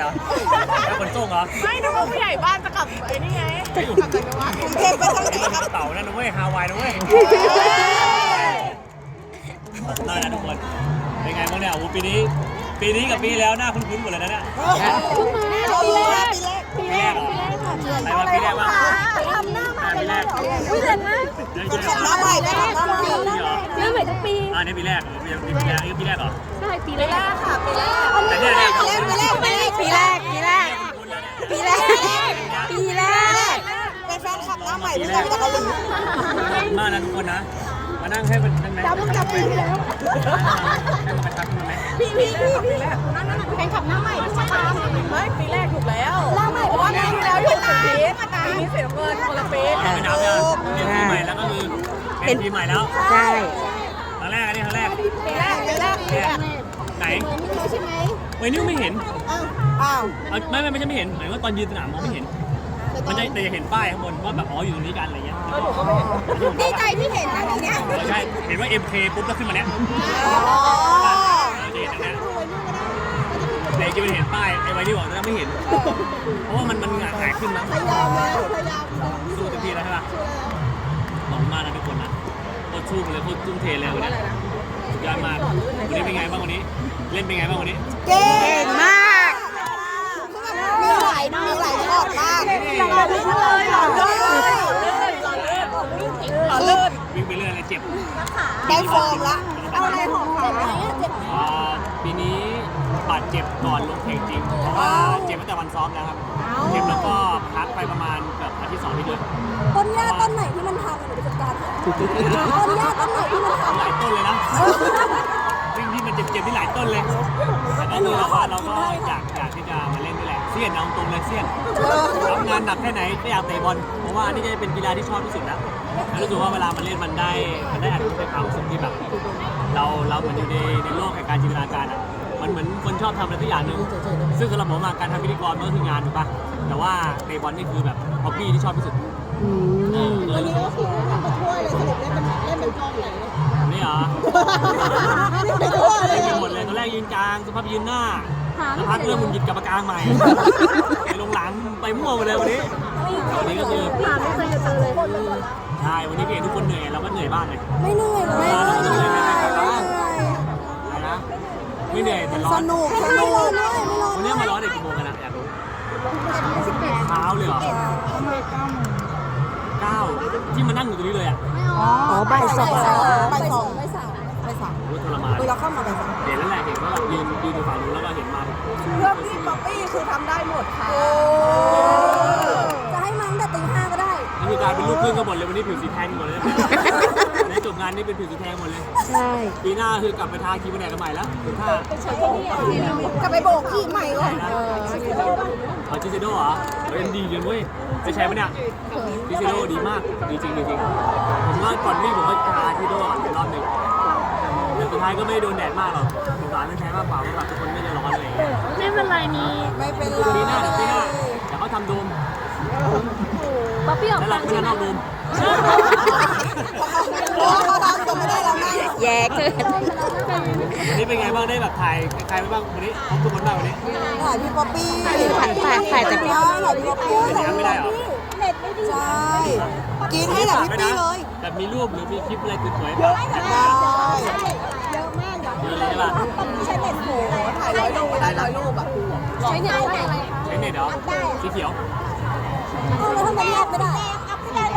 เลยเหรอแล้วขนส่งเหรอไม่นึกว่าผู้ใหญ่บ้านจะกลับไอ้นี่ไงกลับจากจังหวัดกรุงเทพไปทางไหนกระเป๋านั่นนะเว้ยฮาวายนะเว้ยได้นะทุกคนเป็นไงบ้างเนี่ยโอ้ปีนี้ ปีนี้กับปีแล้วหน้าคุ้นๆหมดเลยนะเนี่ยปีแรกปีแรกเหร อใครมาปีแรกบ้าทำหน้ามาปีแรกไม่เห็นนะทำหน้าใหม่ได้หน้าใหม่ปีเหรอเรื่องใหม่ทุกปีอ่านี่ปีแรกปีปีแรกปีแรกเหรอใช่ปีแรกค่ะปีแรกแต่เนี่ยเนี่ยปีแรกปีแรกปีแรกปีแรกปีแรกเป็นแฟนคลับหน้าใหม่ที่ใช่ไมาจากเกาหลีมากนะทุกคนนะ มานั่งให้มันนั่งจำต้องจำปีที่แล้วให้มันไปทักมันไหมพี่พี่พี่ปีแรกนั่นนั่นเป็นขับหน้าใหม่ใช่ไมไม่ปีแรกถูกแล้วหน้าใหม่เพราะว่าปีที่แล้วอยู่สีปีปีนี้เสียเงินคนละปีเราไม่นับเนี่ยเรียนปีใหม่แล้วก็คือเป็นปีใหม่แล้วใช่ครั้งแรกอันนี้ครั้งแรกปีแรกปีแรกปีแรกไหนใช่ไหมไว้นิ้วไม่เห็นอ้าวอ้าวไม่ไม่ไม่ใช่ไม่เห็นหมายว่าตอนยืนสนามมองไม่เห็น มันจะแต่จะเห็นป้ายข้างบนว่าแบบอ๋ออยู่ตรงนี้กันอะไรเงี้ยดีใจที่เห็นนะทีเนี้ยใช่เห็นว่า MK ปุ๊บแล้วขึ้นมาเนี้ยอ๋อเราจะเห็นอย่างเนี้ยแต่จริงๆมันเห็นป้ายไอ้ไว้ที่บอกแต่ไม่เห็น เพราะว่ามันมันหายขึ้นมั้งพยายามแล้วพยายามสู้เต็มที่แล้วใช่ปะขอบคุณมากนะทุกคนนะโคตรชุ่มเลยโคตรทุ่มเทเลยวันนี้สุดยอดมากวันนี้เป็นไงบ้างวันนี้ เล่นเป็นไงบ้างวันนี้ เก่งมากมีหลายมีหลายช็อตมากหล่อลื่นเลยหล่อลื่นเลยหล่อลื่นหล่อลื่นวิ่งไปเรื่อยเลยเจ็บได้ฟอร์มละเอาอะไรของขาเจ็บอ่าปีนี้บาดเจ็บก่อนลงแข่งจริง เพราะว่าเจ็บตั้งแต่วันซ้อมแล้วครับ เจ็บแล้วก็พักไปประมาณเกือบอาทิตย์สองอาทิตย์เลยต้นหญ้าต้นไหนที่มันพังหนูจัดการต้นหญ้าต้นไหนที่มันพังหลายต้นเลยนะวิ่งที่มันเจ็บๆที่หลายต้นเลยแต่ก็คือเราว่าเราก็อยากอยากที่จะมาเล่นนี่แหละ เสี้ยนเอาตรงเลยเสี้ยนทำงานหนักแค่ไหนก็อยากเตะบอลเพราะว่านี่จะเป็นกีฬาที่ชอบที่สุดแล้วแล้วรู้สึกว่าเวลามันเล่นมันได้มันได้อัดเป็นความรู้สึกที่แบบเราเราเหมือนอยู่ในในโลกแห่งการจินตนาการอะมันเหมือนคนชอบทำอะไรสักอย่างหนึ่งซึ่งสำหรับผมอะการทำพิธีกรมันก็คืองานถูกปะแต่ว่าเตะบอลนี่คือแบบฮอบบี้ที่ชอบที่สุดเออเออก็คือทำมาช่วยเลยสรุปเล่นเป็นเล่นเป็นกองไหนนี่เหรอไม่ทั่วเลเล่ยนไปหมดเลยตอนแรกยืนกลางสักพักยืนหน้า สักพักเริ่มมุนหยิบกลับมากลางใหม่ ไปลงหลังไปมั่วหมดเลยวันนี้แต่วันนี้ก็คือถามไม่เคยจะเจอเลยใช่ วันนี้พี่เห็นทุกคนเหนื่อยเราก็เหนื่อยบ้างไงไม่เหนื่อยเลยอะไรนะ ไม่เหนื่อยแต่ร้อสน นุกสนุกไม่ร้อนไม่ร้อนวันนี้มาร้อนเด็กกี่โมงกันนะอยากรู้เช้าเลยเหรอเก้าที่มานั่งอยู่ตรงนี้เลยอะอ๋อบ่ายสองบ่ายสองบ่ายสามบ่ายสามโอ้ยทรมาน เวลาเข้ามาบ่ายสามเห็นแล้วแหละเห็นว่าแบบยืนยืนอยู่ฝั่งนู้นแล้วก็เห็นมาเพื่ อพี่ป๊อปปี้คือทำได้หมดค่ะ จะให้มันแต่ตีห้าก็ได้ นี่คือกลายเป็นลูกครึ่งกันหมดเลยวันนี้ผิวสีแทนหมดเลยในจบงานนี่เป็นผิวสีแทนหมดเลย ใช่ ปีหน้าคือกลับไปทาครีมกันแดดกันใหม่แล้วถึงถ้ากลับไปโบกขี้ใหม่ก่อนเอาจิเซโดเหรอเฮ้ยดีจริงเว้ยจะใช้ปะเนี่ยจิเซโดดีมากดีจริงดีจริงผมว่าก่อนวิ่งผมก็ทาจิเซโดก่อนรอบหนึ่งแต่สุดท้ายก็ไม่ได้โดนแดดมากหรอกสงสารไม่ใช้มากกว่าเพราะแบบทุกคนไม่ เงี้ยไม่เป็นไรมีไม่เป็นไรปีหน้าเดี๋ยวปีหน้าเดี๋ยวเขาทำโดมป๊อปปี้ออกแล้วเราตังก็ค์จะใช่ไหมนอกโดมเขาทำก็ไม่ได้แล้วนะแย่เกินวันนี้เป็นไงบ้างได้แบบถ่ายใครไปบ้างวันนี้ครบทุกคนบ้างวันนี้ถ่ายพี่ป๊อปปี้ถ่ายถ่ายถ่ายแต่พี่ถ่ายพี่ป๊อปปี้เป็นยังไม่ได้เหรอเน็ตไม่ดีใช่กินให้หน่อยพี่ปี้เลย แบบมีรูปหรือมีคลิปอะไรสวยๆแบบได้เยอะมาก อย่างมีเลยใช่ป่ะใช้เน็ตโหถ่ายร้อยรูปก็ได้ร้อยรูปอะใช้เน็ตได้อะไรใช้เน็ตเหรอสีเขียว เอาแล้วทำไมแยกไม่ได้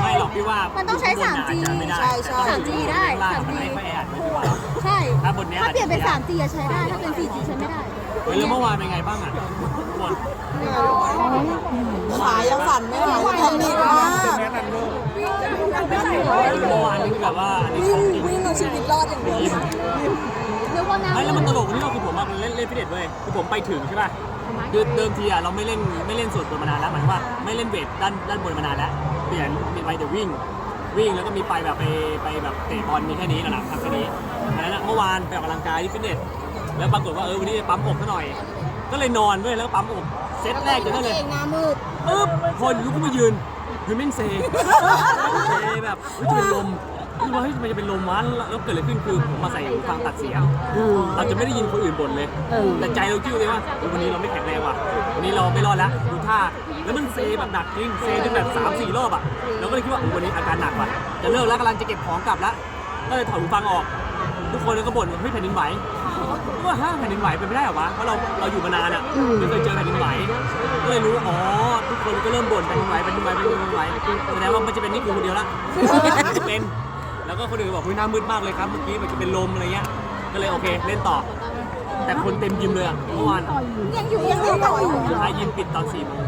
ไม่หรอกพี่ว่า มันต้องใช้ข้างบน 3G อาจจะไม่ได้ใช่ใช่ 3G ได้ข้างล่าง 3G มันไม่ค่อยแออัดไม่พี่ว่า ใช่ ถ้าบนเนี้ย ถ้าเปลี่ยนเป็น 3G อะใช้ได้ ถ้าเป็น 4G ใช้ไม่ได้ เฮ้ยแล้วเมื่อวานเป็นไงบ้างอะทุกคนขายังสั่นไม่หายแพนิคมากเมื่อวานนี่คือแบบว่าอันนี้วิ่ของงจริงวิ่งเอาชีวิตรอดอย่างเดียว นึกว่าน้ำไม่แล้วมันตลกตรงที่ว่าคือผมอะเล่นเล่นฟิตเนสเว้ยคือผมไปถึงใช่ป่ะคือเดิมทีอะเราไม่เล่นไม่เล่นส่วนบนมานานแล้วหมายถึงว่าไม่เล่นเวทด้านด้านบนมานานแล้วเปลี่ยนมีไปเดี๋ยววิ่ง วิ่งแล้วก็มีไปแบบไปไปแบบเตะบอลมีแค่นี้ระดับทำแค่นี้ดังนั้นอะเมื่อวานไปออกกำลังกายที่ฟิตเนสแล้วปรากฏว่าเออวันนี้จะปั๊มอกซะหน่อย ก็เลยนอนด้วยแล้วก็ปั๊มอกเซตแรกจะได้เลยเองหน้ามืด ปึ๊บคนลุกขึ้นมายืนเฮ้ยแม่งเซเซแบบเฮ้ยจะเป็นลม คือว่าเฮ้ยมันจะเป็นลมวะแล้วแล้วเกิดอะไรขึ้นคือผมมาใส่หูฟังตัดเสียงเราจะไม่ได้ยินคนอื่นบ่นเลยแต่ใจเราคิดเลยว่าเฮ้ยวันนี้เราไม่แข็งแรงว่ะ วันนี้เราไม่รอดแล้วดูท่า แล้วมันเซแบบหนักจริง เซจนแบบ3ามสี่รอบอะ เราก็เลยคิดว่าโอ้วันนี้อาการหนักว่ะ จะเลิกแล้วกำลังจะเก็บของกลับแล้วก็เลยถอดหูฟังออก ทุกคนก็บ่นว่าเฮ้ยแผ่นดินไหวว่าฮะแผ่นดินไหวเป็นไม่ได้เหรอวะ เพราะเราเราอยู่มานานอะไม่เคยเจอแผ่นดินไหว ก็เลยรู้ว่าอ๋อ ทุกคนก็เริ่มบ่นแผ่นดินไหวแผ่นดินไหวแผ่นดินไหวแสดงว่ามันจะเป็นนี่กูคนเดียวละจะเป็น แล้วก็คนอื่นบอกเฮ้ยหน้ามืดมากเลยครับเมื่อกี้มันจะเป็นลมอะไรเงี้ย ก็เลยโอเคเล่นต่อ แต่คนเต็มยิมเลยอะเมื่อวานยังอยู่ยังอยู่ต่ออยู่สุดท้ายยิมปิดตอนสี่โมง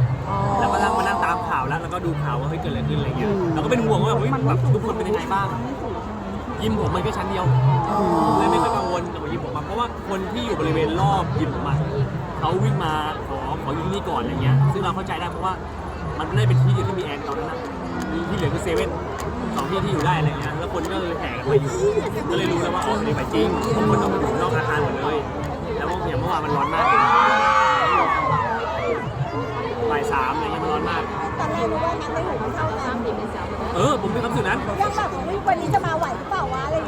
แล้วก็นั่งมานั่งตามข่าวแล้วแล้วก็ดูข่าวว่าเฮ้ยเกิดอะไรขึ้นอะไรเงี้ยเราก็เป็นห่วงว่าเฮ้ยแบบทุกคนเป็นยังไงบ้าง ยิมผมมันก็ชั้นเดียวเลยไม่ค่อยกังวลกับยิมผมอะเพราะว่าคนที่อยู่บริเวณรอบยิมผมอะเขาวิ่งมาขอขออยู่ที่นี่ก่อนอะไรเงี้ย ซึ่งเราเข้าใจได้เพราะว่ามันไม่ได้เป็นที่เดียวที่มีแอร์ตอนนั้นอะมีที่เหลือคือเซเว่นส องที่ที่อยู่ได้อะไรเงี้ยแล้วคนก็เลยแห่กันมาอยู่ก็เลยรู้แล้วว่าอ๋อนี่ไปจริงทุกคนต้องมาอยู่นอกอาคารหมดเลย แล้วอย่างเมื่อวานมันร้อนมากบ่ายสามอะไรเงี้ยมันร้อนมาก ตอนแรกรู้ว่านัดไม่หูมันเข้าน้ำเออผมมีความรู้สึกนั้น ยังแบบอุ๊ยวันนี้จะมาไหวหรือ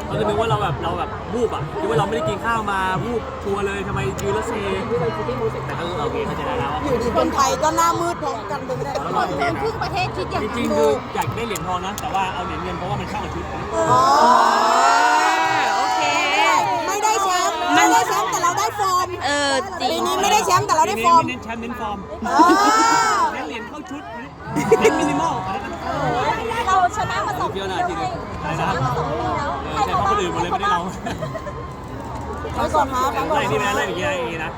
เปล่าวะอะไรเงี้ยเราจะนึกว่าเราแบบเราแบบวูบอะคิดว่าเราไม่ได้กินข้าวมาวูบชัวร์เลยทำไมยืนแล้วเซแต่ก็โอเคเข้าใจได้แล้วว่า อยู่ดีคนไทยก็หน้ามืดพร้อมกันเลยไม่ได้ทุกคนคนครึ่งประเทศคิดอย่างจริงๆคืออยากได้เหรียญทองนะ แต่ว่าเอาเหรียญเงินเพราะว่ามันเข้ากับชุดนะอ๋อโอเค ไม่ได้แชมป์ไม่ได้แชมป์แต่เราได้ฟอร์มเออจริปีง นี้ไม่ได้แชมป์แต่เราได้ปีฟนี้อร์มไม่เน้นแชมป์เน้นฟอร์ม เออาชุดเน้นมินิมอลอะไรนะเราชนะมาสองเที่ปียวแล้นะทีนึงอะไรนะมาสองปีแล้วเออใช่เพราะคนอื่นหมดเลยไม่ได้เราฟังก่อนครับฟังก่อนไล่นี่ไปนะไล่อย่างนี้ไล่อย่างนี้นะนี่นะ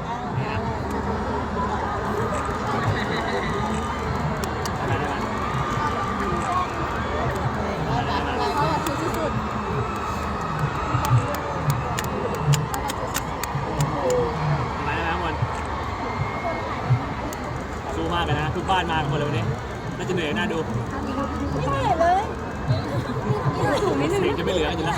บ้านมากันหมดเลยวันนี้น่าจะเหนื่อยน่าดูไม่เหนื่อยเลยเสียงจะไม่เหลืออยู่แล้ว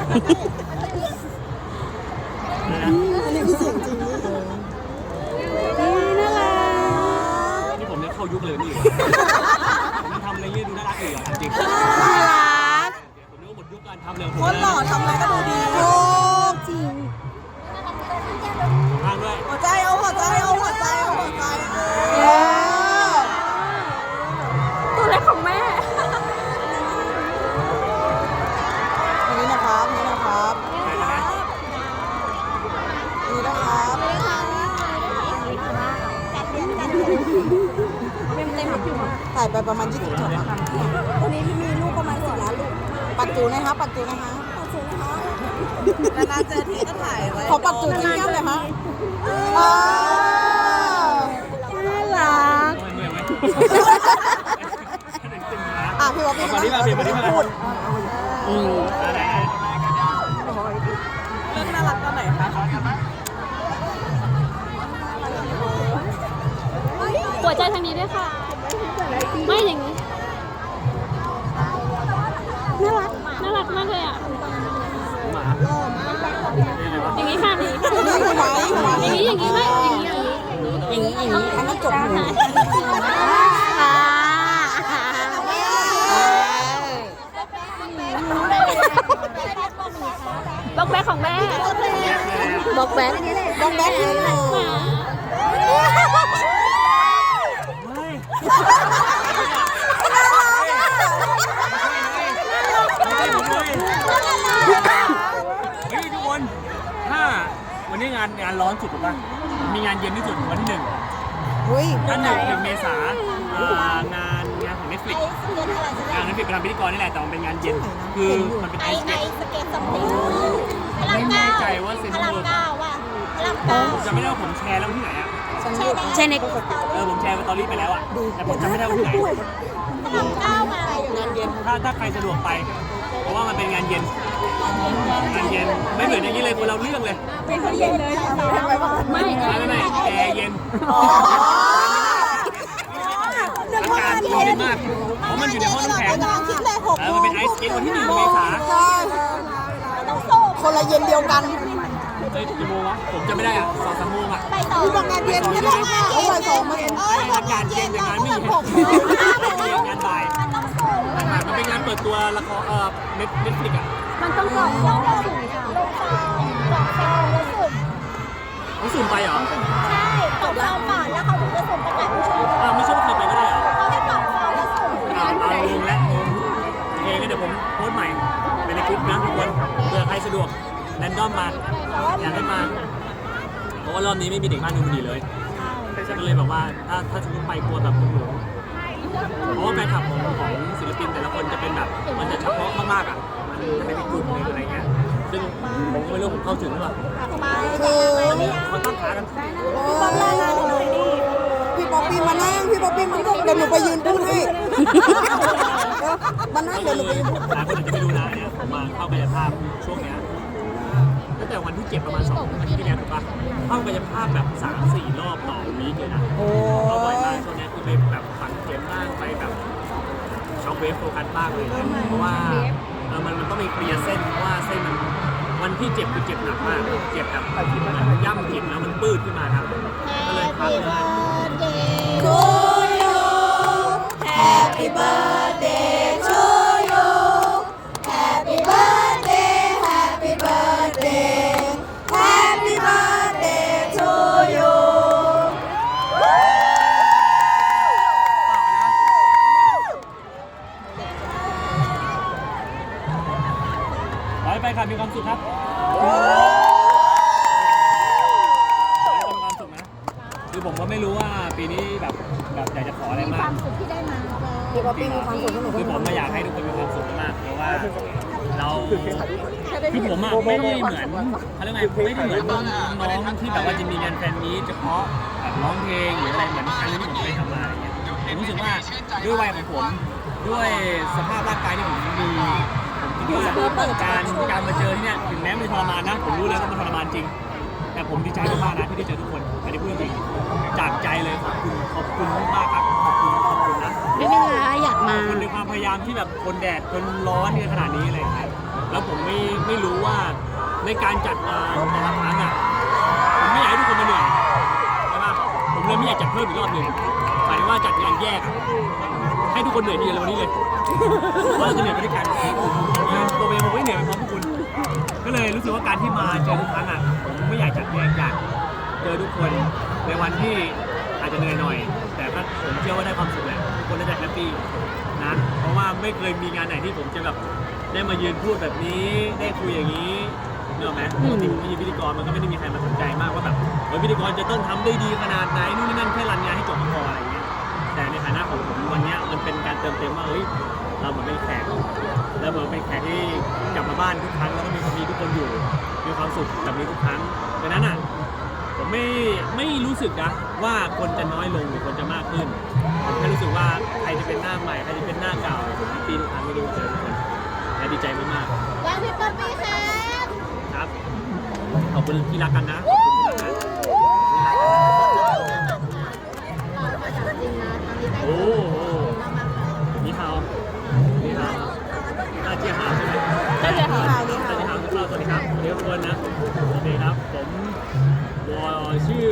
หัวใจทางนี้ด้วยค่ะ ไม่อย่างนี้ น่ารัก น่ารักมากเลยอะ อย่างนี้ค่ะ อย่างนี้ค่ะนี่คือไหมอย่างนี้อย่างนี้ไม่อย่างนี้อย่างนี้อย่างนี้อันนั้นจบหูค่ะบล็อกแบ็คของแม่บล็อกแบ็คต้องแบ็คให้หน่ เลยเฮ้ยทุกคนถ้าวันนี้งานงานร้อนสุดถูกป่ะมีงานเย็นที่สุดวันที่หนึ่งอุ้ยถ้าหนึ่งหนึ่งเมษาอ่างานงานของ Netflix งาน Netflix เป็นงานพิธีกรนี่แหละแต่มันเป็นงานเย็นคือมันเป็นไอสเก็ตสเก็ตสปีดไม่แน่ใจว่าเซ็นทรัลเวิลด์ว่ะพลังเก้า ผมจำไม่ได้ว่าผมแชร์แล้วที่ไหนอะ ใช่ในเออผมแชร์สตอรี่ไปแล้วอะแต่ผมจำไม่ได้ว่าที่ไหนพลังเก้ามา งานเย็นถ้าถ้าใครสะดวกไป เพราะว่ามันเป็นงานเย็นงานเย็นไม่เหมือนอย่างนี้เลยคนเราเรื่องเลยเป็นคนเย็นเลยไม่ไม่ไม่ไม่แอร์เย็นอ๋ออากาศเย็นมากเพราะมันอยู่ในห้องน้ำแข็งกำลังคิดเลยหกเอโมอมันงเป็นไอซ์เกณฑ์วันที่หนึ่งเมษาใช่คนละเย็นเดียวกัน เอ้ยกี่โมงวะผมจะไม่ได้อะสองสามโมงอะพี่บอกงานเย็นใช่ไหมเขาใส่สองมาเองอากาศเย็นแต่งานไม่เย็นงานบ่ายมันเป็นงานเปิดตัวละครเอ่อเน็ตเน็ตฟลิกอะมันต้องกรอกฟองแล้วสุ่มค่ะลงฟองกรอกฟองแล้วสุ่มเขาสุ่มไปเหรอใช่กรอกฟองก่อนแล้วเขาถึงจะสุ่มประกาศผู้ชมอ้าวไม่ใช่ว่าใครไป แรนดอมมาอยากให้มาเพราะว่ารอบนี้ไม่มีเด็กบ้านดูมันดีเลยก็เลยแบบว่าถ้าถ้าสมมติไปกลัวแบบหลงเพราะว่าแฟนคลับของของศิลปินแต่ละคนจะเป็นแบบมันจะเฉพาะมากๆอะมันจะเป็นอีกกลุ่มหนึงอะไรเงี้ยซึ่งผมก็ไม่รู้ผมเข้าถึงหรือเปล่าคือตอนนี้เขาตั้งขากันพี่ป๊อปปี้มานั่งพี่ป๊อปปี้มานั่งเดี๋ยวหนูไปยืนพูดให้มานั่งเดี๋ยวหนูไปยืนพูดหลายคนอาจจะไม่รู้นะเนี่ยผมมาเข้ากายภาพช่วงเนี้ยตั้ง แต่วันที่เจ็บประมาณสองอาทิตย์ที่แล้วถูกปะเข้ากายภาพแบบสามสี่รอบต่อวีคเลยนะโอ้เข้าบ่อยมากช่วงเนี้ยคือไปแบบฝังเข็มบ้างไปแบบช็อคเวฟโฟกัสบ้างเลยนะเพราะว่าเออมันมันต้องไปเคลียร์เส้นเพราะว่าเส้นมันวันที่เจ็บคือเจ็บหนักมาก เจ็บแบบเหมือนย่ำเข็มแล้วมันปื้ดขึ้นมาครับก็เลยพักเลย อยากจะขออะไรมีคมาวากมสุขที่ได้มาพี่ป๊อปปี้มีความสุขที่หนูคือผมมาอยากให้ทุกคนมีความสุขมากเพราะว่าเราคือผมอะไม่ได้เหมือนเขาเรียกไงไม่ได้เหมือนน้องๆที่แบบว่าจะมีงานแฟนมีตเฉพาะแบบร้องเพลงหรืออะไรเหมือนครั้งที่ผมเคยทำมาอย่างเงี้ยผมรู้สึกว่าด้วยวัยของผมด้วยสภาพร่างกายที่ผมมีผมคิดว่าการการมาเจอที่เนี่ยถึงแม้มันทรมานนะผมรู้แล้วว่ามันทรมานจริง แต่ผมดีใจมากๆนะที่ได้เจอทุกคนอันนี้พูดจริงๆจากใจเลยขอบคุณขอบคุณมากๆครับขอบคุณขอบคุณนะ ไม่เป็นไรอยากมามันในความพยายามที่แบบทนแดดทนร้อนในขนาดนี้อะไรอย่างเงี้ยแล้วผมไม่ไม่รู้ว่าในการจัดงานแต่ละครั้งอะผมไม่อยากให้ทุกคนมาเหนื่อยใช่ปะผมเลยไม่อยากจัดเพิ่มอีกรอบหนึ่งหมายถึงว่าจัดงานแยกอะให้ทุกคนเหนื่อยทีเดียวเลยวันนี้เลยเพราะเราจะเหนื่อยไปด้วยกันตัวเองผมไม่เหนื่อยไปพร้อมพวกคุณ ก็เลยรู้สึกว่าการที่มาเจอทุกครั้งอะผมไม่อยากจัดแยกอยากเจอทุกคนในวันที่อาจจะเหนื่อยหน่อย แต่ก็ผมเชื่อว่าได้ความสุขแหละ คนน่าจะแฮปปี้นะเพราะว่าไม่เคยมีงานไหนที่ผมจะแบบได้มายืนพูดแบบนี้ได้คุยอย่างนี้เนกอะไหมปกติผมเป็นพิธีกรมันก็ไม่ได้มีใครมาสนใจมากว่าแบบเฮ้ยพิธีกรจะต้องทำได้ดีขนาดไหนนู่นนี่นั่นแค่รันงานให้จบก็พออะไรอย่างเงี้ยแต่ในฐานะของผมวันเนี้ยมันเป็นการเติมเต็มว่าเฮ้ยเราเหมือนเป็นแขกแล้วเหมือนเป็นแขกที่กลับมาบ้านทุกครั้งแล้วก็มีมีทุกคนอยู่มีความสุขแบบนี้ทุกครั้งดังนั้นอะผมไม่ไม่รู้สึกนะว่าคนจะน้อยลงหรือคนจะมากขึ้นผม แค่รู้สึกว่าใครจะเป็นหน้าใหม่ใครจะเป็นหน้าเก่าผมแฮปปี้ทุกครั้งที่ได้เจอทุกคนและดีใจมากแล้วพี่ป๊อปปี้ครับๆครับ ขอบคุณที่รักกันนะขอบคุณที่รักกันที่รักกันนะเรามาจากจริงนะทางนี้ได้โอ้โหนี่ฮาวนี่ฮาวน่าเจียฮาวใช่ไหมได้เลยค่ะข่าวนี้สวัค่ะสดีครับสวัสดีครับเดี๋ยวทุกคนนะโอเคครับผมวอชื่อ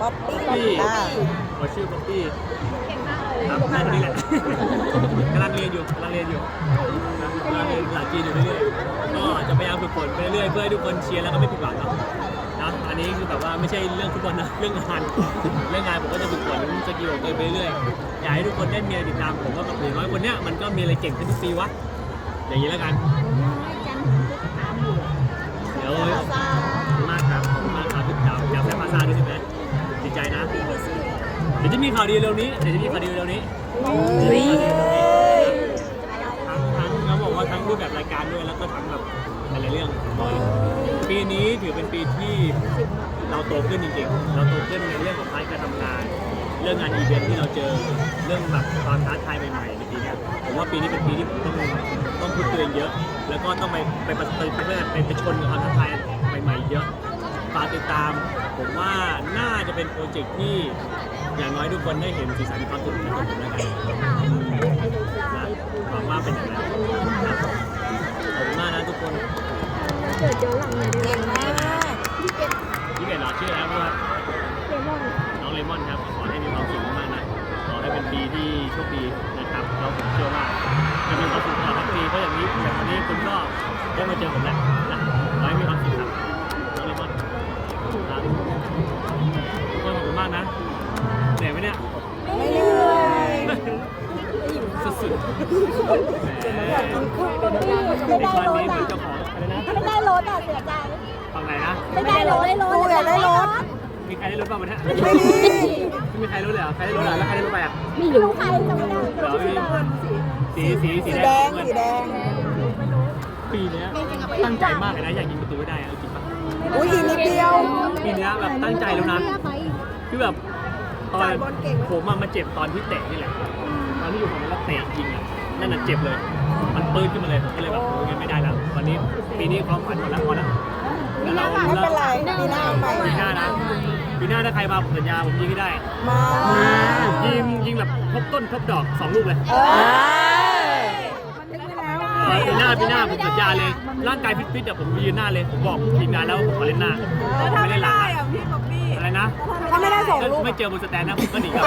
ป๊อปปี้ ป๊อปปี้ อ่าวอชื่อป๊อปปี้ครับน่าจะนี่แหละกำลังเรียนอยู่กำลังเรียนอยู่นะกำลังเรียนภาษาจีนอยู่เรื่อยๆก็จะพยายามฝึกฝนไปเรื่อยๆเพื่อให้ทุกคนเชียร์แล้วก็ไม่ผิดหวังเนาะนะอันนี้คือแบบว่าไม่ใช่เรื่องฟุตบอลนะเรื่องงานเรื่องงานผมก็จะฝึกฝนสกิลของตัวเองไปเรื่อยๆอยากให้ทุกคนได้มีอะไรติดตามผมว่าแบบอย่างน้อยคนเนี้ยมันก็มีอะไรเก่งขึ้นทุกปีวะอย่างนี้แล้วกันเดี๋ยว ยวจะมีข่าวดีเร็วนี้เดี๋ยวจะมีข่าวดีเร็วนี้ทั้งทั้งเขาบอกว่าทั้งรูปแบบรายการด้วยแล้วก็ทั้งแบบหลายๆเรื่องบ่อยปีนี้ถือเป็นปีที่เราโตขึ้นจริงๆ เราโตขึ้นในเรื่องของพาร์ทการทำงาน เรื่องงานอีเวนท์ที่เราเจอเรื่องแบบความท้าทายใหม่ๆในปีเนี้ยผมว่าปีนี้เป็นปีที่ผมต้องต้องพุทตัวเองเยอะ แล้วก็ต้องไปไปไปไปไปไปไปชนกับความท้าทายใหม่ๆเยอะฝากติดตาม ผมว่าน่าจะเป็นโปรเจกต์ที่ อย่างน้อยทุกคนได้เห็นสีสันความสุขของผมแล้วกันหวังว่าเป็นอย่างนั้นรผมขอบคุณมากนะทุกคนเกิดย้อหลังเลยเก่งมากพี่เป็ดเหรอชื่อแล้วว่าเน้องเลมอนครับขอให้มีความสุขมากๆนะขอให้เป็นปีที่โชคดีนะครับแล้เชื่อว่าจะมีความสุขตลอดทั้งปีเพราะอย่างนี้อย่างวันนี้คุณก็ได้มาเจอผมแล้วากได้รถ มีใครได้รถบ้างวันนี้ไม่มีไม่มีใครรู้เลยเหรอ ใครได้รถเหรอแล้วใครได้รถไปอะไม่รู้ใครจำไม่ได้เหรอพี่สีสีสีสีแดงเงินสีแดง ปีเนี้ยตั้งใจมากเลยนะอยากยิงประตูให้ได้อะเอาจริงปะอุ้ยอีกนิดเดียวปีเนี้ยแบบตั้งใจแล้วนะคือแบบตอนผมอะมาเจ็บตอนที่เตะนี่แหละตอนที่อยู่ของนั้นแล้วเตะยิงอะนั่นน่ะเจ็บเลย มันปืนขึ้นมาเลยผมก็เลยแบบโอ้ยไม่ได้แล้ววันนี้ปีนี้ความฝันหมดแล้วพอแล้ว แล้วเราไม่เป็นไรปีหน้าเอาใหม่ปีหน้านะปีหน้าถ้าใครมาผมสัญญาผมยิงให้ได้ มายิงยิงแบบทบต้นทบดอกสองลูกเลยเออปีหน้าปีหน้าผมสัญญาเลย ร่างกายฟิตๆเดี๋ยวผมยืนหน้าเลยผมบอกทีมงานแล้วว่าผมขอเล่นหน้าผมไม่เล่นหลังนะอะไรนะถ้าไม่ได้สองก็ลูกไม่เจอบนสแตนนะผมก็หนีกลับ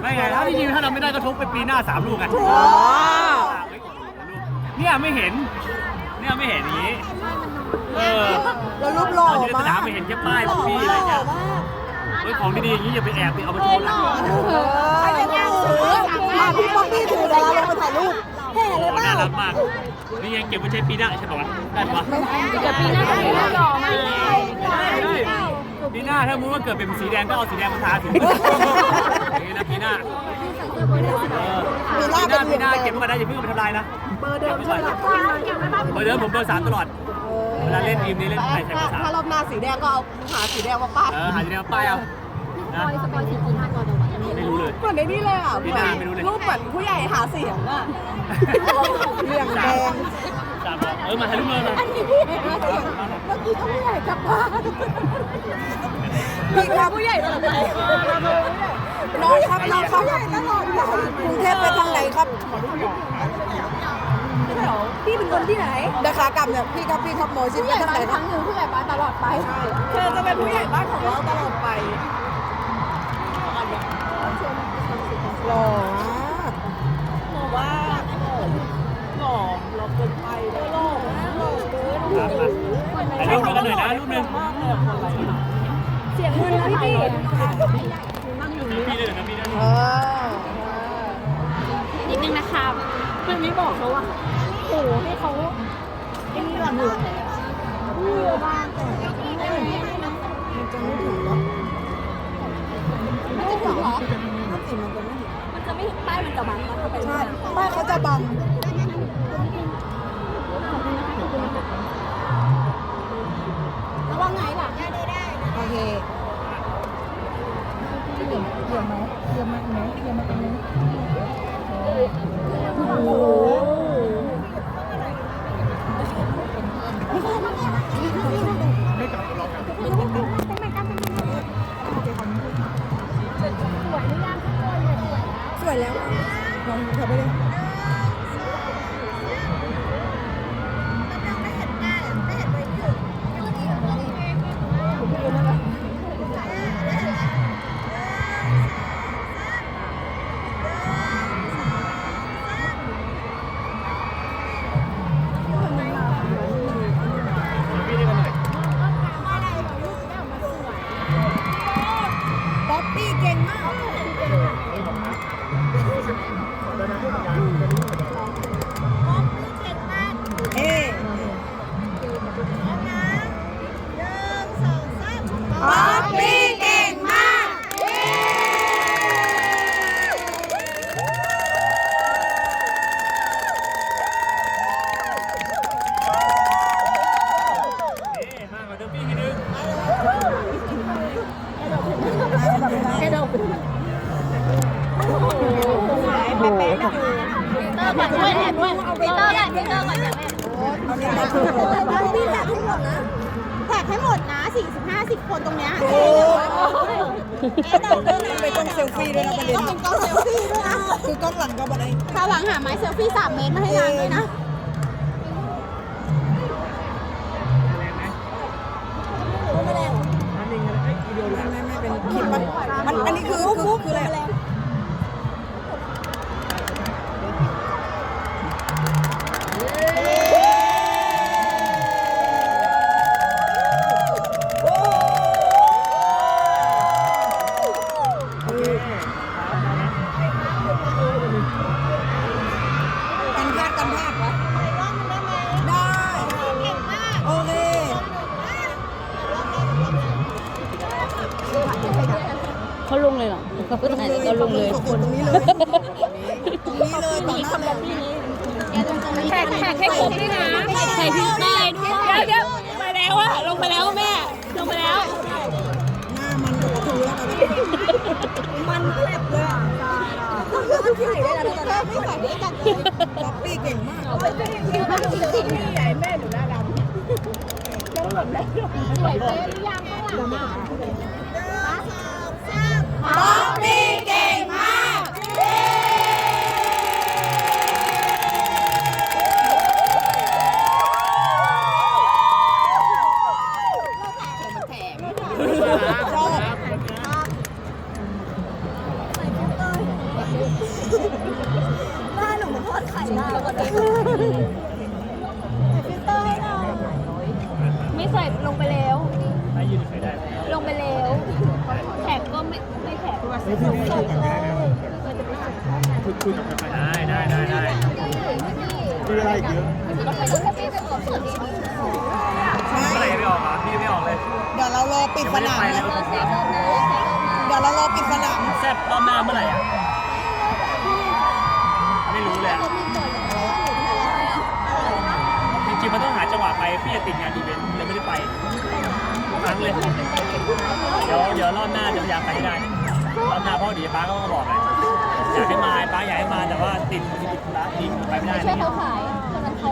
ไม่ไงถ้าที่ยิงถ้าเราไม่ได้ก็ทุบไปปีหน้าสามลูกไงอ๋อเนี่ยไม่เห็นเนี่ยไม่เห็นอย่างนี้ เออแล้วรูปหล่อเราจะสมานามกไม่เห็นแค่ป้ายพี่อะไรเงี้ยเฮ้ยของดีๆอย่างนี้อย่าไปแอบไปเอามาโชว์นะใครจะนั่งถืออะพี่ป๊อปปี้ถือเดี๋ยวเราลงไปถ่ายรูปแห่เลยโอ้เปล่าน่ารักมากนี่ยังเก็บไว้ใช้ปีหน้าใช่ป่าวะได้ปะวะจะปีหน้าปีหน้าหล่อมากปีหน้าถ้ามุติว่าเกิดเป็นสีแดงก็เอาสีแดงมาทาสีอย่างนี้นะปีหน้าเออปีหน้าปีหน้าเป็นปีหน้าเหลืเก็บองไว้ก่อนนะอย่าเพิ่งเอาไปทำลายนะเบอร์เดิมใช่ไหมเบอร์เดิมผมเบอร์สามตลอดเว ลาเล่นทีมนี้เล่นใครใช้เบอร์สามถ้ารอบหน้าสีแดงก็เอาหาสีแดงมาป้ายเออหาสีแดงมาป้ายเอาสนะปอยสปอยสีปีหน้าก่อนเดี๋ยววันนี้ไม่รู้เลย เหมือนในนี่เลยอะปีหน้าไม่รู้เลย รูปเหมือนผู้ใหญ่หาเสียงอะเหลืองแดงสามบอกเออมาถ่ายรูปเลยมาอันนี้พี่เห็นว่าเสียงเมื่อกี้ก็ผู้ใหญ่กลับบ้านพี่ครับผู้ใหญ่ตลอดไปน้องครับน้องครับตลอดกรุงเทพไปทางไหนครับ พี่เป็นคนที่ไหนเดี๋ยวขากลับเนี่ยพี่ครับพี่ครับโมชิไปทางไหนครับหนึ่งผู้ใหญ่บ้านตลอดไปเธอจะเป็นผู้ใหญ่บ้านของเราตลอดไปหล่อหล่อว่าหล่อหล่อเกินไปหล่อหล่อเกินครับมาถ่ายรูปด้วยกันหน่อยนะรูปหนึ่งเสียงมือนะพี่พี่พี่เลยนะพี่นะเออนิดนึงนะครับมันไม่บอกเขาว่าโอ้โหให้เขาไอ้นี่แบบเหนื่อยเบื่อบ้างแต่มันจะไม่ถึงหรอไม่จะถึงหรอถ้าสีมันจะไม่ถึงมันจะไม่ป้ายมันจะบังเขาไปใช่ป้ายเขาจะบัง แล้วลองทำไปเลย พี่แท็กให้หมดนะแท็กให้หมดนะสี่สิบห้าสิบคนตรงเนี้ยโอ้ไปต้องเซลฟี่ด้วยนะประเด็นต้องเซลฟี่ด้วยนะคือกล้องหลังก็บันไดคราวหลังหาไม้เซลฟี่สามเมตรมาให้นางด้วยนะ ก็ถ่ายแล้วก็ลงเลยตรงนี้เลยตรงนี้เลยตรงนี้เลยตอนหน้าเลยแท็กแท็กให้ครบด้วยนะใส่พี่ได้ด้วยเดี๋ยวเดี๋ยวไปแล้วอะลงไปแล้วแม่ลงไปแล้วหน้ามันดูถูแล้วมันแลบเลยอะที่ไหนได้แล้วตอนแรกไม่ใส่ด้วยกันเลยป๊อปปี้เก่งมากสวยเป๊ะหรือยังข้างหลัง รอบหน้าเมื่อไหร่อะ ไม่รู้เลยอะจริงๆมันต้องหาจังหวะไปพี่จะติดงานอีเวนต์เลยไม่ได้ไปทุกครั้งเลย เดี๋ยวเดี๋ยวรอบหน้าเดี๋ยวอยากไปให้ได้รอบหน้าเพราะเดี๋ยวป้าก็มาบอกเลยอยากให้มาป้าอยากให้มาแต่ว่าติดติดธุระจริงไปไม่ได้ช่วยเขาขายตอนนั้นเขา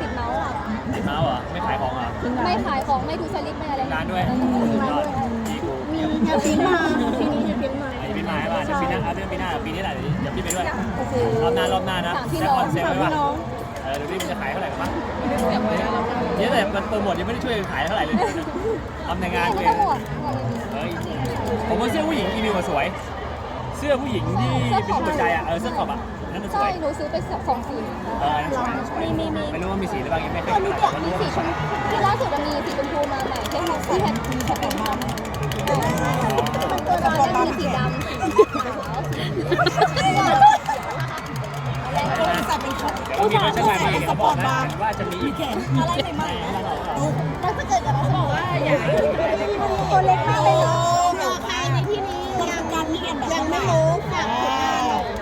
ติดเมาส์อะ ติดเมาส์เหรอไม่ขายของเหรอไม่ขายของไม่ดูสลิปไม่อะไรงานด้วยสุดยอดดีกู มีงานปีนมาปีนี้จะปีนมา ไอ้ปีหน้าป่ะเดี๋ยวปีหน้าเอาเรื่องปีหน้าปีนี้แหละเดี๋ยวพี่ไปด้วยโอเครอบหน้ารอบหน้านะสามพี่แต่น้องคอนเซ็ปต์สามไว้พี่ป่ะน้องเออเดี๋ยวพี่มันจะขายเท่าไหร่กันบ้างเนี่ยแต่มันโปรโมทยังไม่ได้ช่วยขายเท่าไหร่เลยนะทำในงานไม่เอต้องงห่วงเฮ้ยผมว่าเสื้อผู้หญิงอีมิวอะสวย เสื้อผู้หญิงที่เป็นหัวใจอะเออเสื้อขอบอะนั่นมันสใช่วยหนูซื้อไปสองสีเอออันนั้นสวยมีมีมีไม่รู้ว่ามีสีอะไรบ้างยังไม่เคยมีขายเกาะมีสีชมที่ล่าสุดมีสีชมพูมาใหม่ที่แฮปที่แฮปมีสปอร์ตมาตัวน้อ ยมีสีดำสีขาวก็มีใส่เป็นชุดแต่ว่ามีเวอร์ชันใหม่มาอีกเขาบอกนะว่าจะมีอีกอะไรใหม่ๆดูแล้วถ้าเกิดกับเราบอกว่าอยากตัวเล็กมากเลยเนาะรอใครในที่นี้ยังยังยังไม่รู้ค่ะ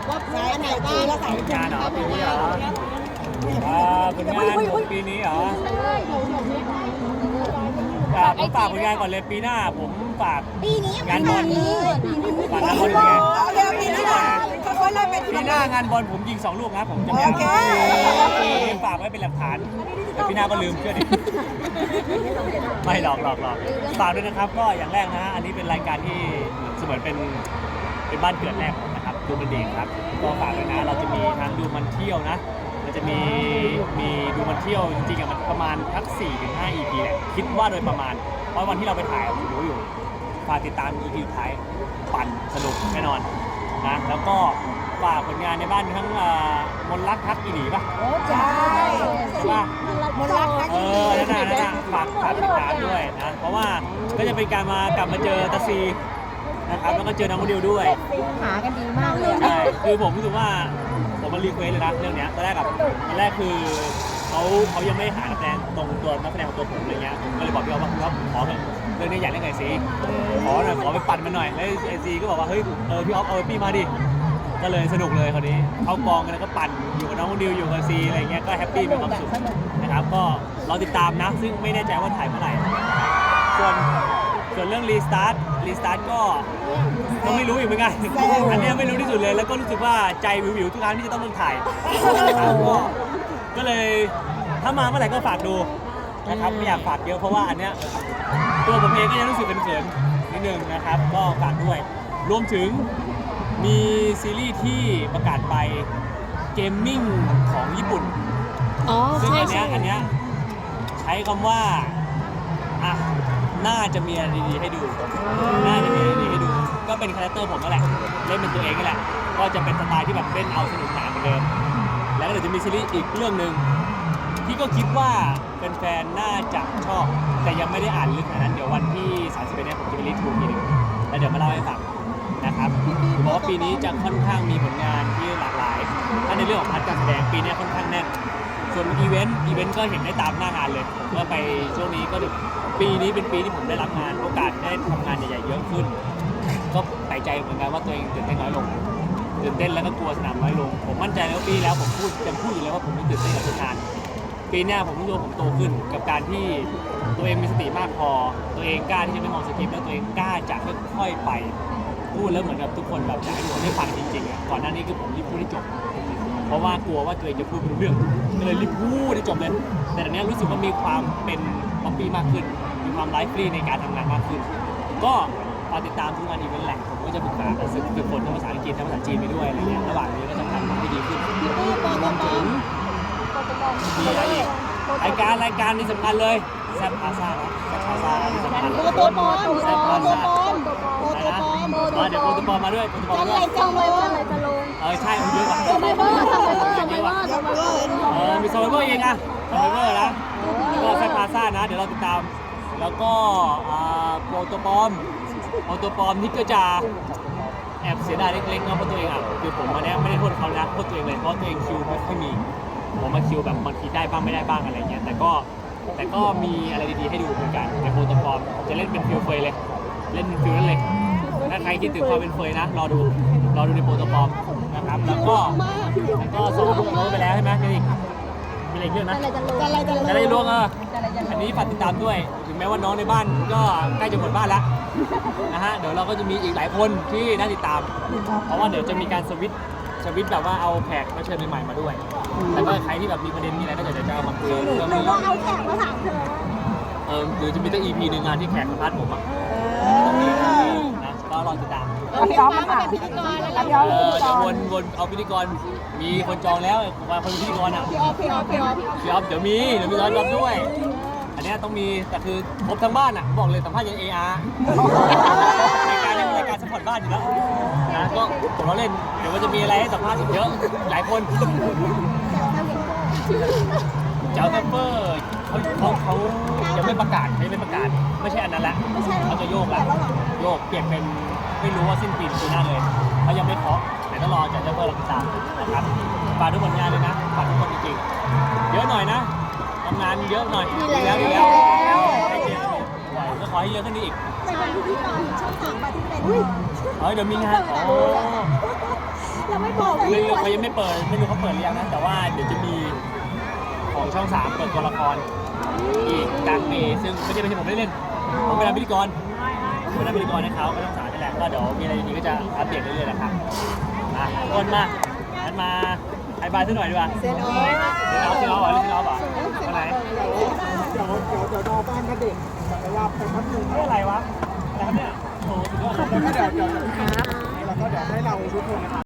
ว่าใส่อันไหนบ้างแล้วใส่งานเหรอปีนี้เหรออ่าผลงานของปีนี้เหรอ อ่าผมฝากผลงานก่อนเลยปีหน้าผมฝาก ปีนี้งานบอล ปีนี้ฝากงานบอลเป็นไงเอาเดี๋ยวปีหน้าค่อยๆไล่ไปทีปีละหน้างานบอลผมยิงสองลูกนะผมจะไม่โอเคผมฝากไว้เป็นหลักฐานแต่ปีหน้าก็ลืมเชื่อดิไม่หลอกหลอกหลอกฝากด้วยนะครับ ก็อย่างแรกนะฮะอันนี้เป็นรายการที่เสมือนเป็นเป็นบ้านเกิดแรกผมนะครับดูมันดีครับ ก็ฝากด้วยนะ เราจะมีทั้งดูมันเที่ยวนะ มันจะมีมีดูมันเที่ยวจริงๆอะมันประมาณทัก4ถึง5 EP แหละคิดว่าโดยประมาณเพราะวันที่เราไปถ่ายผมรู้อยู่ฝากติดตาม EP สุดท้ายปั่นสนุกแน่นอนนะแล้วก็ฝากผลงานในบ้านทั้งเอ่อมนต์รักทักอีหลีป่ะใช่ใช่ป่ะ มนต์รักทักเออนั่นน่ะนั่นน่ะฝากฝากติดตามด้วยนะ เพราะว่าก็จะเป็นการมากลับมาเจอตาซี นะครับแล้วก็เจอน้องโมเดลด้วยหากันดีมากเลยใช่คือผมรู้สึกว่าผมมารีเควสเลยนะเรื่องเนี้ยตอนแรกกับตอนแรกคือเขาเขายังไม่หานักแสดงตรงตัวนักแสดงของตัวผมอะไรเงี้ยผมก็เลยบอกพี่ออฟว่าพี่ออฟขอเถอะเรื่องนี้อยากเล่นไงซีขอหน่อยขอไปปั่นมันหน่อยแล้วไอซีก็บอกว่าเฮ้ยเออพี่ออฟเอาพี่มาดิก็เลยสนุกเลยคราวนี้เข้ากองกันแล้วก็ปั่นอยู่กับน้องดิวอยู่กับซีอะไรเงี้ยก็แฮปปี้มีความสุขนะครับก็รอติดตามนะซึ่งไม่แน่ใจว่าถ่ายเมื่อไหร่ส่วน ส่วนเรื่องรีสตาร์ทรีสตาร์ทก็ก็ไม่รู้อีกเหมือนกันอันเนี้ยไม่รู้ที่สุดเลย แล้วก็รู้สึกว่าใจวิวๆทุกครั้งที่จะต้องเริ่มถ่ายนะครับก็ก็เลยถ้ามาเมื่อไหร่ก็ฝากดูนะครับไม่อยากฝากเยอะเพราะว่าอันเนี้ยตัวผมเองก็ยังรู้สึกเขินๆนิดนึงนะครับ ก็ฝากด้วย รวมถึงมีซีรีส์ที่ประกาศไปเกมมิ่งของญี่ปุ่น อ๋อซึ่งใช่อันเนี้ใช่ยอันเนี้ยใช้คำว่าอะ น่าจะมีอะไรดีๆให้ดู น่าจะมีอะไรดีๆให้ดู ก็เป็นคาแรคเตอร์ผมนั่นแหละ เล่นเป็นตัวเองนี่แหละ ก็จะเป็นสไตล์ที่แบบเล่นเอาสนุกสนานเหมือนเดิม แล้วก็เดี๋ยวจะมีซีรีส์อีกเรื่องหนึ่งที่ก็คิดว่าแฟนๆน่าจะชอบ แต่ยังไม่ได้อ่านลึกขนาดนั้น เดี๋ยววันที่31เนี่ยผมจะไปรีทูทีหนึงแล้วเดี๋ยวมาเล่าให้ฟังนะครับเพราะว่าปีนี้จะค่อนข้างมีผลงานที่หลากหลาย ถ้าในเรื่องของพาร์ทการแสดงปีนี้ค่อนข้างแน่น ส่วนอีเวนต์อีเวนต์ก็เห็นได้ตามหน้างานเลย ผมก็ไปช่วงนี้ก็ ปีนี้เป็นปีที่ผมได้รับงานโอกาสได้ทำงานใหญ่ๆเยอะขึ้น ก็แปลกใจเหมือนกันว่าตัวเองตื่นเต้นน้อยลงตื่นเต้นแล้วก็กลัวสนามน้อยลง ผมมั่นใจแล้วาปีแล้วผมพูดจะพูดอยู่แล้วว่าผมไม่ตื่นเต้นกับทุกงาน ปีเนี้ยผมรู้ว่าผมโตขึ้นกับการที่ตัวเองมีสติมากพอ ตัวเองกล้าที่จะไม่มองสคริปต์แล้วตัวเองกล้าจะค่อยๆไปพูดแล้วเหมือนกับทุกคนแบบอยากให้ทุกคนได้ฟังจริงๆอะก่อนหน้านี้คือผมรีบพูดให้จบ เพราะว่ากลัวว่าตัวเองจะพูดไม่รู้เรื่องก็เลยรีบพูดให้จบเลย แต่ตอนนี้รู้สึกว่ามีความเป็นป๊อปปี้มากขึ้น ความไลฟ์ฟรีในการทำงานมากขึ้น ก็ฝากติดตามทุกงานอีเวนต์แหละผมก็จะฝึกษาฝึกฝึกฝนทั้งภาษาอังกฤษทั้งภาษาจีนไปด้วยอะไรเงี้ยระหว่างนี้ก็จะทำให้ดีขึ้นรวมถึงมีอะไรอีกรายการรายการนี่สำคัญเลยแซ่บพาซ่านะแซ่บพาซ่านี่สำคัญตัวตัวปอมแซ่บพาตัวซ่าปลอมตัวตัวปอมอ๋อเดี๋ยวโปรตุกอลมาด้วยโปรตุกอลมาด้วยจำไว้ว่าอะไรจะลงเออใช่เยอะกว่าจำไว้ว่าจำไว้ว่าจำไว้ว่าจำไว้ว่า เออมีซอยเวอร์เองอะซอยเวอร์นะก็แฟนพาซ่านะ เดี๋ยวเราติดตาม แล้วก็อ่าโปรโตปอมโปรโตปอมนี่ก็จะแอบเสียดายเล็กๆเนาะเพราะตัวเองอะคือผมมาเนี้ยไม่ได้โทษเขานะโทษตัวเองเลยเพราะตัวเองคิวไม่ค่อยมี ผมมาคิวแบบบางทีได้บ้างไม่ได้บ้างอะไรเงี้ยแต่ก็แต่ก็มีอะไรดีๆให้ดูเหมือนกันในโปรโตปอมจะเล่นเป็นฟิลเฟยเลย เล่นเป็นฟิลนั้นเลยถ้าใครคิดถึงความเป็นเฟยนะรอดูรอดูในโปรโตปอมนะครับแล้วก็แล้วก็ส่งลูกโน้ตไปแล้วใช่ไหมมีอีกมีอะไรอีกเรื่องนะอะไรจะลงอะไรจะจะได้ลวงเอออันนี้ฝากติดตามด้วยถึงแม้ว่าน้องในบ้านก็ใกล้จะหมดบ้านแล้วนะฮะเดี๋ยวเราก็จะมีอีกหลายคนที่น่าติดตาม เพราะว่าเดี๋ยวจะมีการสวิตช์สวิตช์แบบว่าเอาแขกมาเชิญใหม่ๆมาด้วยแล้วก็ใครที่แบบมีประเด็นมีอะไรก็เดี๋ยวจะเอามาคุยเรื่องหรือนี้ว่าเอาแขกมาถามเธอเออหรือจะมีตั้ง EP หนึ่งงานที่แขกสัมภาษณ์ผมอะต้องมีนะก็รอติดตามพี่อ๊อฟมาเป็นพิธีกรแล้วพี่อ๊อฟเออจะวนวนเอาพิธีกรมีคนจองแล้วมาคนเป็นพิธีกรอะพี่อ๊อฟพี่อ๊อฟพี่อ๊อฟพี่ออฟเดี๋ยวมีเดี๋ยวมีร้อยรอบด้วยอั นเนี้ยต้องมีแต่คือครบทั้งบ้านอะบอกเลยสัมภาษณ์ยังเออาร์รายการนี้เป็นรายการสปอร์ตบ้านอยู่แล้วนะก็ผมเราเล่นเดี๋ยวมันจะมีอะไรให้สัมภาษณ์อีกเยอะหลายคนเจ้าแซฟเฟอร์เขาเขาเขายังไม่ประกาศยังไม่ประกาศ ไม่ใช่อันนั้นละเขาจะโยกละโยกเปลี่ยนเป็นไม่รู้ว่าสิ้นปีหรือปีหน้าเลยเขายังไม่เคาะแต่ต้องรอจากเจ้าแซฟเฟอร์เราติดตามนะครับฝากทุกผลงานเลยนะฝากทุกคนจริงๆเยอะหน่อยนะทำ งานเยอะหน่อยดีแล้วดีแล้วให้เจอบ่อยก็ขอให้เยอะขึ้นอีกเป็นพิธีกรช่องสามมาที่เป็นเฮ้ยเดี๋ยวมีงานอ๋อเราไม่บอกเลยเขายังไม่เปิดไม่รู้เขาเปิดหรือยังนะแต่ว่าเดี๋ยวจะมีของช่องสามเปิดตัวละครอีกกลางปีซึ่งไม่ใช่ไม่ใช่ผมไม่ได้เล่นผมเป็นพิธีกรผมเป็นพิธีกรให้เขาก็ช่องสามนี่แหละก็เดี๋ยวมีอะไรดีๆก็จะอัปเดตเรื่อยๆนะครับอะคนมาอันมาไอ้ บายซะหน่อยดีกว่าเซนโอเซนออฟเซนออฟเหรอเล่นเซนออฟเหรอคนไหนเดี๋ยวเดี๋ยวเดี๋ยวรอบ้านกระเด็กเวลาไปพักหนึ่งนี่อะไรวะอะไรครับเนี่ยโอ้โหสุดยอดแล้วก็เดี๋ยวเดี๋ยวแล้วก็เดี๋ยวให้เราทุกคนนะครับ